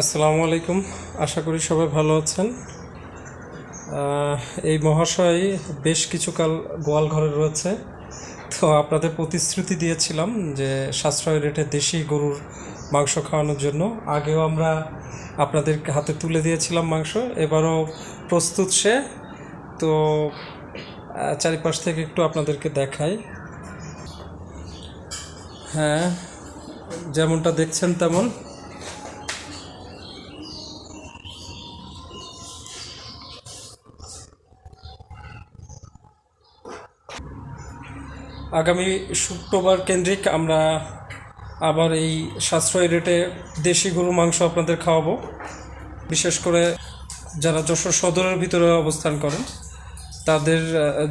আসসালামু আলাইকুম। আশা করি সবাই ভালো আছেন। এই মহাশয় বেশ কিছুকাল গোয়াল ঘরে রয়েছে। তো আপনাদের প্রতিশ্রুতি দিয়েছিলাম যে সাশ্রয় রেটে দেশি গরুর মাংস খাওয়ানোর জন্য। আগেও আমরা আপনাদের হাতে তুলে দিয়েছিলাম মাংস, এবারও প্রস্তুত সে। তো চারিপাশ থেকে একটু আপনাদেরকে দেখাই। হ্যাঁ যেমনটা দেখছেন তেমন। আগামী শুক্রবার কেন্দ্রিক আমরা আবার এই সাশ্রয়ী রেটে দেশি গরুর মাংস আপনাদের খাওয়াবো। বিশেষ করে যারা যশোর সদরের ভিতরে অবস্থান করেন, তাদের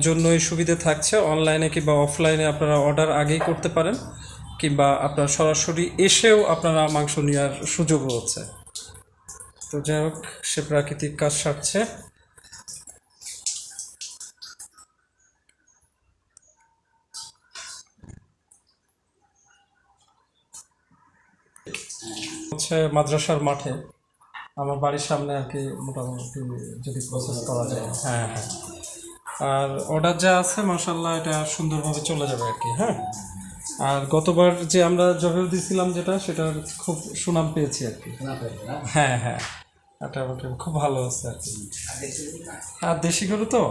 জন্য এই সুবিধা থাকছে অনলাইনে কিংবা অফলাইনে আপনারা অর্ডার আগেই করতে পারেন, কিংবা আপনারা সরাসরি এসেও আপনারা মাংস নেওয়ার সুযোগ রয়েছে তো যাই হোক, সে প্রাকৃতিক কাজ সারছে। হচ্ছে মাদ্রাসার মাঠে আমার বাড়ির সামনে আর কি মোটামুটি যদি প্রসেস করা যায়। হ্যাঁ হ্যাঁ। আর অর্ডার যা আছে মাসাল্লাহ এটা সুন্দরভাবে চলে যাবে আর কি হ্যাঁ। আর গতবার যে আমরা জবেও দিয়েছিলাম যেটা সেটার খুব সুনাম পেয়েছি আর কি। হ্যাঁ হ্যাঁ। এটা খুব ভালো আছে আর কি। আর দেশি গরু তো?